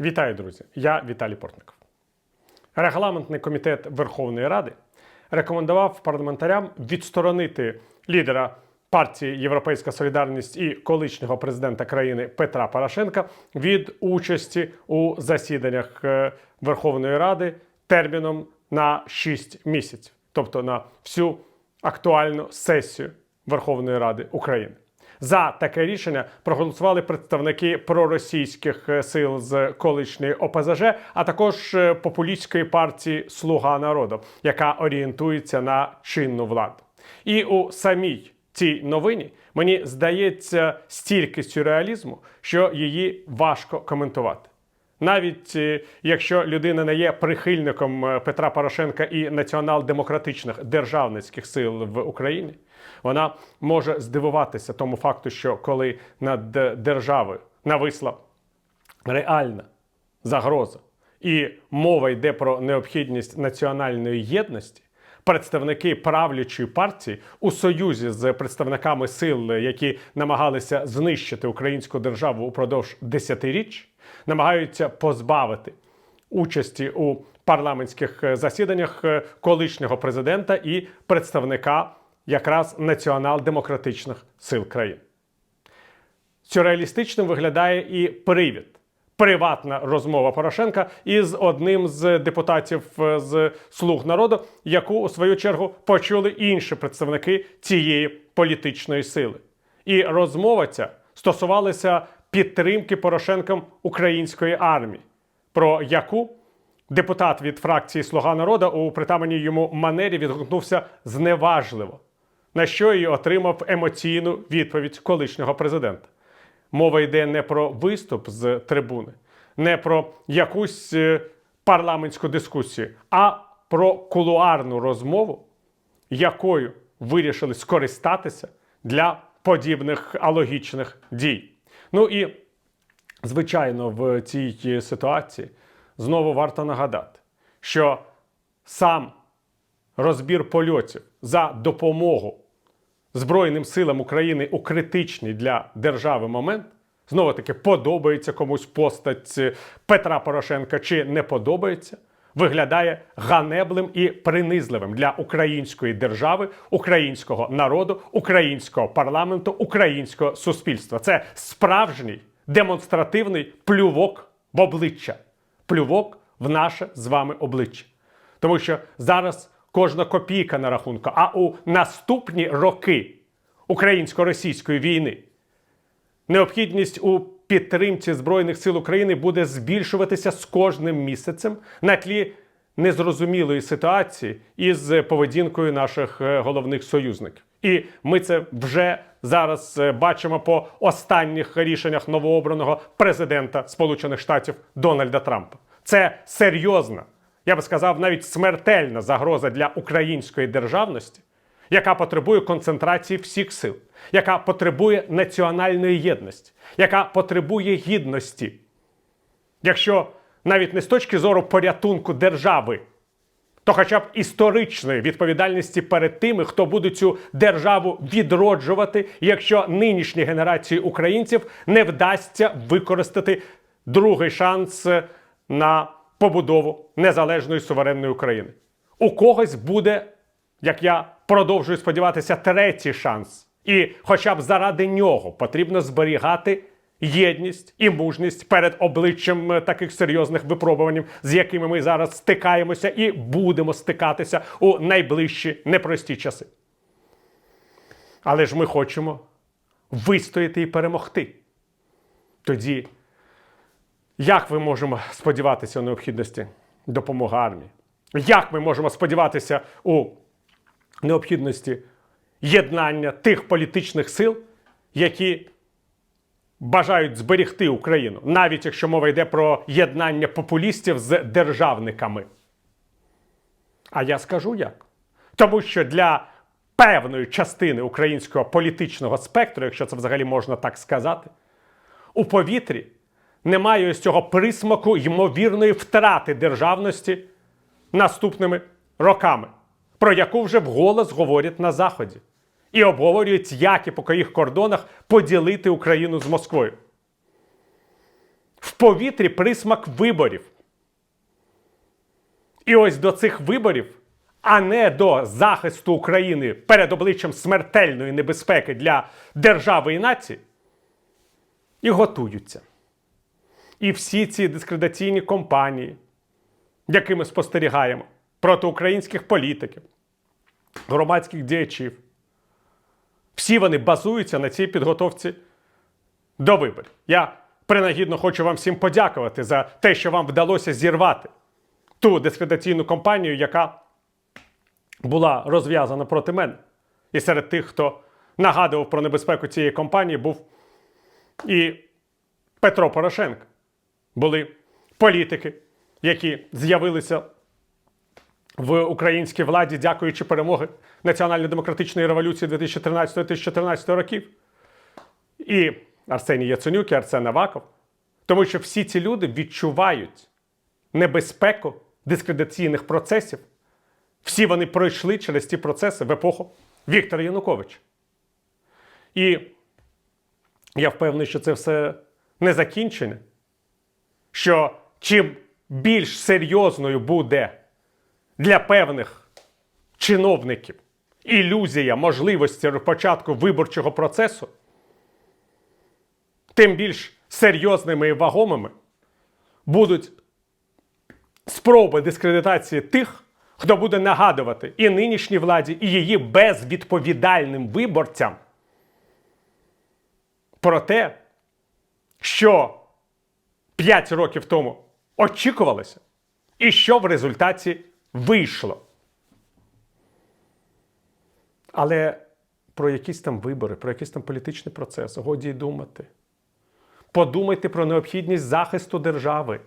Вітаю, друзі! Я Віталій Портников. Регламентний комітет Верховної Ради рекомендував парламентарям відсторонити лідера партії Європейська Солідарність і колишнього президента країни Петра Порошенка від участі у засіданнях е, Верховної Ради терміном на 6 місяців, тобто на всю актуальну сесію Верховної Ради України. За таке рішення проголосували представники проросійських е, сил з колишньої ОПЗЖ, а також е, популістської партії Слуга народу, яка орієнтується на чинну владу. І у самій цій новині мені здається стільки сюрреалізму, що її важко коментувати. Навіть е, якщо людина не є прихильником е, Петра Порошенка і націонал-демократичних державницьких сил в Україні, вона може здивуватися тому факту, що коли над державою нависла реальна загроза, і мова йде про необхідність національної єдності. Представники правлячої партії у союзі з представниками сил, які намагалися знищити українську державу упродовж десятиріч, намагаються позбавити участі у парламентських е, засіданнях е, колишнього президента і представника якраз націонал-демократичних сил країни. Сюрреалістичним виглядає і привід. Приватна розмова Порошенка із одним з депутатів е, з слуг народу, яку у свою чергу почули інші представники цієї політичної сили. І розмова ця стосувалася підтримки Порошенком української армії, про яку депутат від фракції Слуга народу у притаманній йому манері відгукнувся зневажливо, на що і отримав емоційну відповідь колишнього президента. Мова йде не про виступ з трибуни, не про якусь е, парламентську дискусію, а про кулуарну розмову, якою вирішили скористатися для подібних алогічних дій. Ну і, звичайно, в цій ситуації знову варто нагадати, що сам розбір польотів за допомогу Збройним силам України у критичний для держави момент. Знову таки, подобається комусь постать Петра Порошенка чи не подобається, виглядає ганеблим і принизливим для української держави, українського народу, українського парламенту, українського суспільства. Це справжній демонстративний плювок в обличчя, плювок в наше з вами обличчя. Тому що зараз кожна копійка на рахунку, а у наступні роки українсько-російської війни необхідність у підтримці Збройних сил України буде збільшуватися з кожним місяцем на тлі незрозумілої ситуації із поведінкою наших е, головних союзників. І ми це вже зараз е, бачимо по останніх рішеннях новообраного президента Сполучених Штатів Дональда Трампа. Це серйозна, я би сказав, навіть смертельна загроза для української державності, яка потребує концентрації всіх сил, яка потребує національної єдності, яка потребує гідності. Якщо навіть не з точки зору порятунку держави, то хоча б історичної відповідальності перед тими, хто буде цю державу відроджувати, якщо нинішній генерації українців не вдасться використати другий шанс на побудову незалежної суверенної України. У когось буде, як я продовжую сподіватися, третій шанс. І хоча б заради нього потрібно зберігати єдність і мужність перед обличчям е, таких серйозних випробувань, з якими ми зараз стикаємося і будемо стикатися у найближчі непрості часи. Але ж ми хочемо вистояти і перемогти. Тоді як ми можемо сподіватися у необхідності допомоги армії? Як ми можемо сподіватися у необхідності єднання тих політичних сил, які бажають зберегти Україну, навіть якщо мова йде про єднання популістів з державниками? А я скажу як. Тому що для певної частини українського політичного спектру, якщо це взагалі можна так сказати, у повітрі немає ось цього присмаку ймовірної втрати державності наступними роками, про яку вже вголос говорять на Заході, і обговорюють, як і по яких кордонах поділити Україну з Москвою. В повітрі присмак виборів. І ось до цих виборів, а не до захисту України перед обличчям смертельної небезпеки для держави і нації, і готуються. І всі ці дискредитаційні компанії, які ми спостерігаємо проти українських політиків, громадських діячів, всі вони базуються на цій підготовці до виборів. Я принагідно хочу вам всім подякувати за те, що вам вдалося зірвати ту дискредитаційну кампанію, яка була розв'язана проти мене. І серед тих, хто нагадував про небезпеку цієї кампанії, був і Петро Порошенко. Були політики, які з'явилися в українській владі, дякуючи перемоги Національно-демократичної революції 2013-2014 років. І Арсеній Яценюк, і Арсен Аваков. Тому що всі ці люди відчувають небезпеку дискредитаційних процесів. Всі вони пройшли через ці процеси в епоху Віктора Януковича. І я впевнений, що це все не закінчення. Що чим більш серйозною буде для певних чиновників. Ілюзія можливості початку виборчого процесу, тим більш серйозними і вагомими будуть спроби дискредитації тих, хто буде нагадувати і нинішній владі, і її безвідповідальним виборцям про те, що 5 років тому очікувалося, і що в результаті вийшло. Але про якісь там вибори, про якийсь там політичний процес, годі й думати. Подумайте про необхідність захисту держави.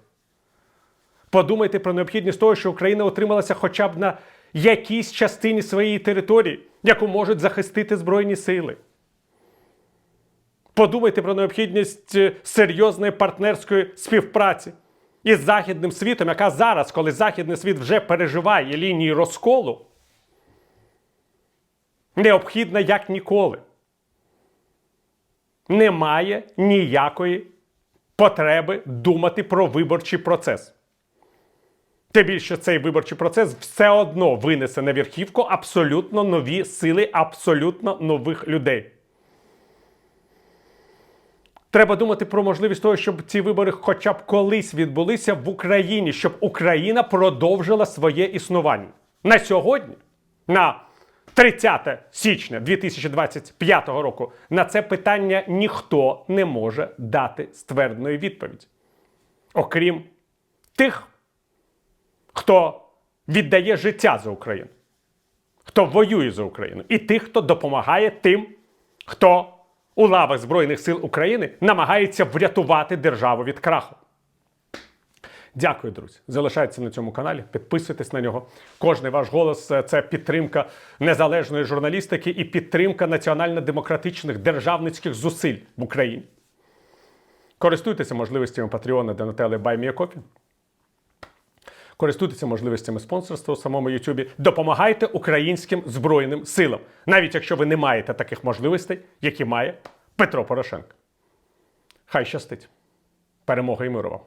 Подумайте про необхідність того, що Україна отрималася хоча б на якійсь частині своєї території, яку можуть захистити Збройні сили. Подумайте про необхідність е, серйозної партнерської співпраці із Західним світом, яка зараз, коли Західний світ вже переживає лінії розколу, необхідна як ніколи. Немає ніякої потреби думати про виборчий процес. Тим більше цей виборчий процес все одно винесе на верхівку абсолютно нові сили, абсолютно нових людей. Треба думати про можливість того, щоб ці вибори хоча б колись відбулися в Україні, щоб Україна продовжила своє існування. На сьогодні, на 30 січня 2025 року, на це питання ніхто не може дати ствердної відповіді. Окрім тих, хто віддає життя за Україну, хто воює за Україну, і тих, хто допомагає тим, хто у лавах Збройних сил України намагається врятувати державу від краху. Дякую, друзі. Залишайтеся на цьому каналі, підписуйтесь на нього. Кожний ваш голос це підтримка незалежної журналістики і підтримка національно-демократичних державницьких зусиль в Україні. Користуйтеся можливостями Patreon, Donatello, BuyMeACoffee. Користуйтеся можливостями спонсорства у самому Ютубі. Допомагайте українським збройним силам, навіть якщо ви не маєте таких можливостей, які має Петро Порошенко. Хай щастить. Перемога і миру вам!